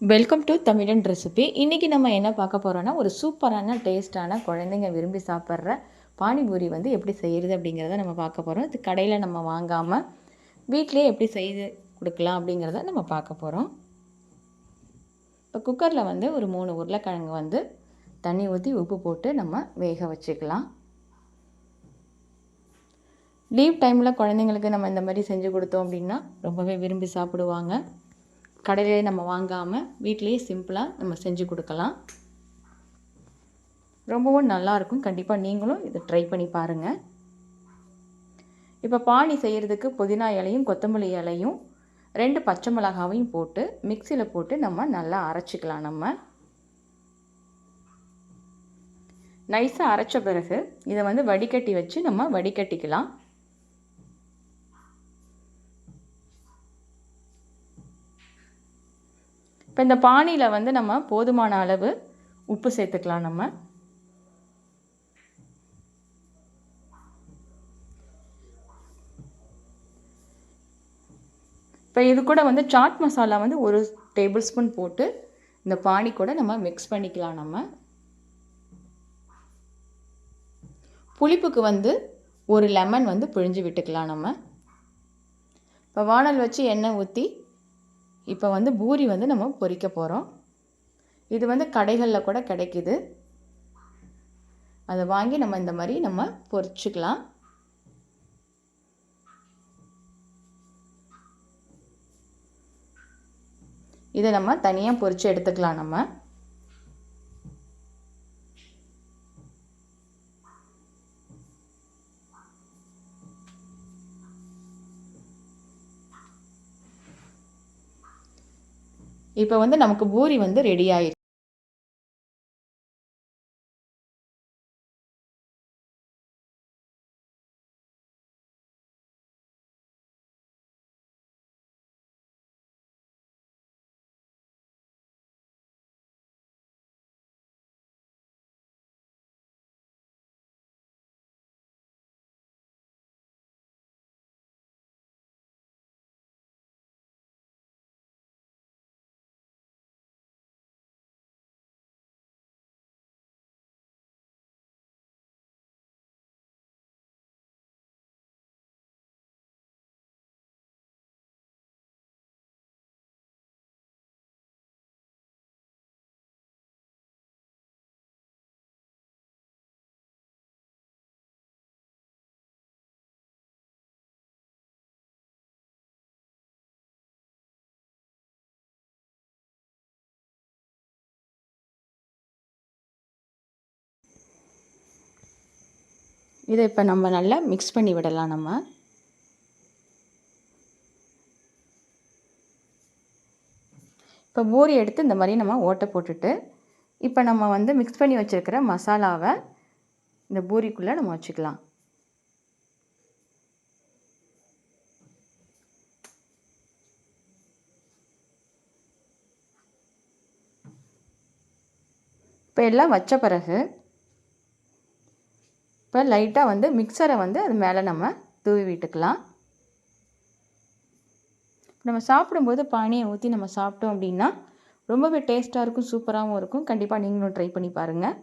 Welcome to தமிழன் recipe இன்றைக்கி நம்ம என்ன பார்க்க போகிறோன்னா ஒரு சூப்பரான டேஸ்ட்டான குழந்தைங்க விரும்பி சாப்பிட்ற பானிபூரி வந்து எப்படி செய்கிறது அப்படிங்கிறத நம்ம பார்க்க போகிறோம் இது கடையில் நம்ம வாங்காமல் வீட்டிலே எப்படி செய்து கொடுக்கலாம் அப்படிங்கிறத நம்ம பார்க்க போகிறோம் இப்போ குக்கரில் வந்து ஒரு மூணு உருளைக்கிழங்கு வந்து தண்ணி ஊற்றி உப்பு போட்டு நம்ம வேக வச்சுக்கலாம். லீவ் டைமில் குழந்தைங்களுக்கு நம்ம இந்த மாதிரி செஞ்சு கொடுத்தோம் அப்படின்னா ரொம்பவே விரும்பி சாப்பிடுவாங்க. கடையிலே நம்ம வாங்காமல் வீட்டிலேயே சிம்பிளாக நம்ம செஞ்சு கொடுக்கலாம். ரொம்பவும் நல்லாயிருக்கும் கண்டிப்பாக நீங்களும் இதை ட்ரை பண்ணி பாருங்கள் இப்போ பானி செய்கிறதுக்கு புதினா இலையும் கொத்தமல்லி இலையும் ரெண்டு பச்சை மிளகாவையும் போட்டு மிக்சியில் போட்டு நம்ம நல்லா அரைச்சிக்கலாம் நம்ம. நைஸாக அரைச்ச பிறகு இதை வந்து வடிகட்டி வச்சு நம்ம வடிகட்டிக்கலாம். இப்போ இந்த பானியில் வந்து நம்ம போதுமான அளவு உப்பு சேர்த்துக்கலாம் நம்ம. இப்போ இது கூட வந்து சாட் மசாலா வந்து ஒரு டேபிள் ஸ்பூன் போட்டு இந்த பானி கூட நம்ம மிக்ஸ் பண்ணிக்கலாம் நம்ம. புளிப்புக்கு வந்து ஒரு லெமன் வந்து பிழிஞ்சு விட்டுக்கலாம் நம்ம. இப்போ வானல் வச்சு எண்ணெய் ஊற்றி இப்போ வந்து பூரி வந்து நம்ம பொரிக்க போகிறோம் இது வந்து கடைகளில் கூட கிடைக்கிது. அதை வாங்கி நம்ம இந்த மாதிரி நம்ம பொரிச்சுக்கலாம். இதை நம்ம தனியாக பொரித்து எடுத்துக்கலாம் நம்ம. இப்போ வந்து நமக்கு பூரி வந்து ரெடி ஆயிடுச்சு. இதை இப்போ நம்ம நல்லா மிக்ஸ் பண்ணி விடலாம் நம்ம. இப்போ பூரி எடுத்து இந்த மாதிரி நம்ம ஓட்டை போட்டுட்டு இப்போ நம்ம வந்து மிக்ஸ் பண்ணி வச்சுருக்கிற மசாலாவை இந்த பூரிக்குள்ளே நம்ம வச்சுக்கலாம். இப்போ எல்லாம் வச்ச பிறகு இப்போ லைட்டாக வந்து மிக்சரை வந்து அது மேலே நம்ம தூவி விட்டுக்கலாம். நம்ம சாப்பிடும்போது பானியை ஊற்றி நம்ம சாப்பிட்டோம் அப்படின்னா ரொம்பவே டேஸ்ட்டாக இருக்கும் சூப்பராகவும் இருக்கும். கண்டிப்பாக நீங்களும் ட்ரை பண்ணி பாருங்கள்